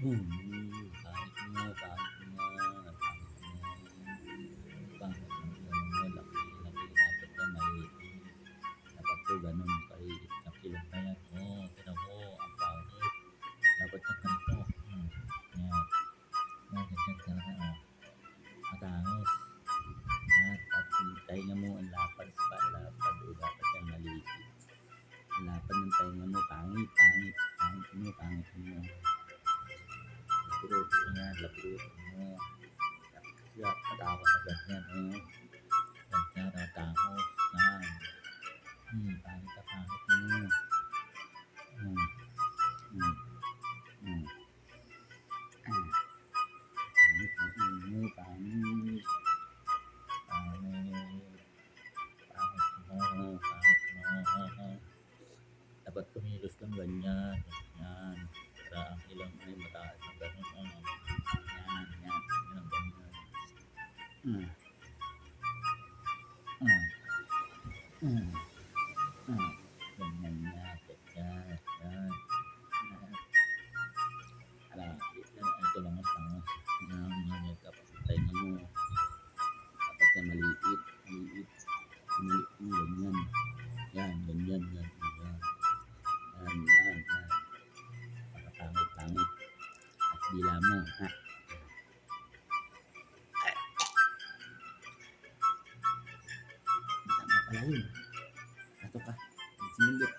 Hmm, kahit nga, kahit nga, kahit ganun mo, laki, dapat yan, maliit. Dapat po ganun, kaliit, laki lang pa yan. Oh, tinan mo, ang pangit. Dapat yan ganito. Hmm, yan. Yan, ganyan talaga, oh. Matangos. Tapos yung tainga mo, ang lapad, pa, lapad, oh, dapat yan, maliit. Ang lapad ng tainga mo, pangit, pangit, pangit mo, pangit mo. Lapirot, yan, lapirot mo. Kaya patawa ka ganyan, oh. Ganyan, natangos, yan. Hmm, pangit ka, pangit mo. Hmm, hmm, hmm. Ah. Pangit, pangit mo, pangit. Pangit. Pangit mo, pangit mo. Dapat kumilos kang ganyan, ganyan. Para ang ilang ay Hmm. Ah. Hmm. Ah. Ganyan na, ganyan, yan. Yan. Ala, ito, lang ang. Yan, yan, yan, tapos tayo mo. Dapat yan maliit, maliit. Maliit mo, ganyan. Yan, ganyan, yan, ganyan. Yan, yan, yan. Pakapangit-pangit. At dila mo, ha? lain ataukah semenjak.